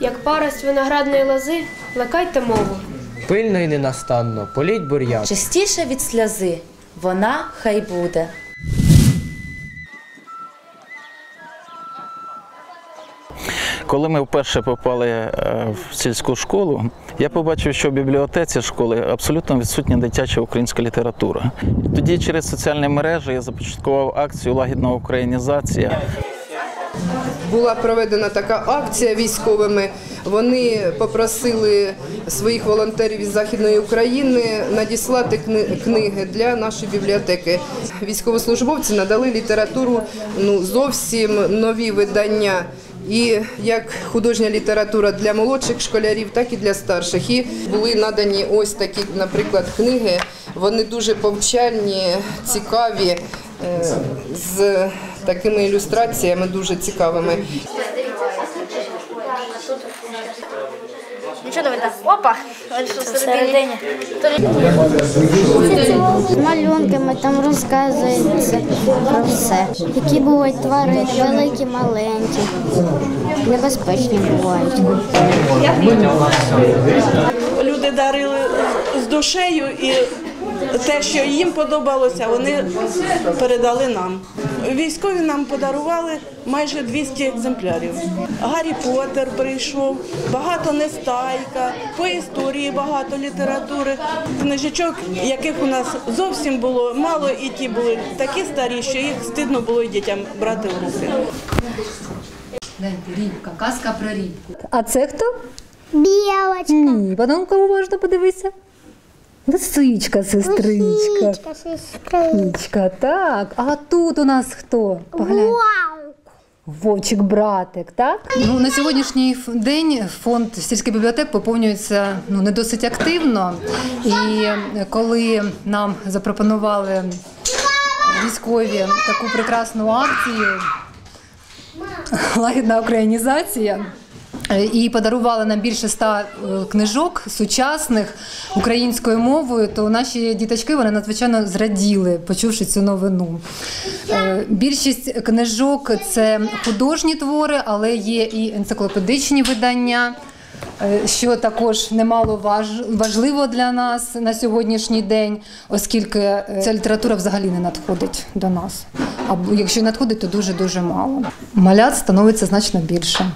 Як парость виноградної лози, плекайте мову. Пильно і ненастанно, політь бур'ян. Частіше від сльози, вона хай буде. Коли ми вперше попали е, в сільську школу, я побачив, що в бібліотеці школи абсолютно відсутня дитяча українська література. Тоді через соціальні мережі я започаткував акцію Лагідна українізація. Була проведена така акція військовими. Вони попросили своїх волонтерів із Західної України надіслати книги для нашої бібліотеки. Військовослужбовці надали літературу ну, зовсім нові видання. І як художня література для молодших школярів, так і для старших. І були надані ось такі, наприклад, книги. Вони дуже повчальні, цікаві, з такими ілюстраціями дуже цікавими. Нічого не видно. Опа! Всередині. З малюнками там розказується про все. Які бувають тварини, великі, маленькі, небезпечні бувають. люди дарили з душею і те, що їм подобалося, вони передали нам. Військові нам подарували майже 200 екземплярів. Гаррі Поттер прийшов, багато нестайка, по історії багато літератури, книжечок, яких у нас зовсім було мало, і ті були такі старі, що їх стидно було й дітям брати в руки. Рібка, казка про рібку. А це хто? Білочка. Ні, подонка уважно подивися. Лисичка, сестричка. Лисичка, так. А тут у нас хто? Поглянь. Вовчик, братик, так? Ну, на сьогоднішній день фонд сільських бібліотек поповнюється ну, не досить активно. І коли нам запропонували військові таку прекрасну акцію, лагідна українізація. Е, І подарували нам більше ста е, книжок сучасних українською мовою, то наші діточки вони надзвичайно зраділи, почувши цю новину. Е, Більшість книжок це художні твори, але є і енциклопедичні видання. Що також немало важ- важливо для нас на сьогоднішній день, оскільки ця література взагалі не надходить до нас. Або якщо надходить, то дуже дуже мало. Малят становиться значно більше.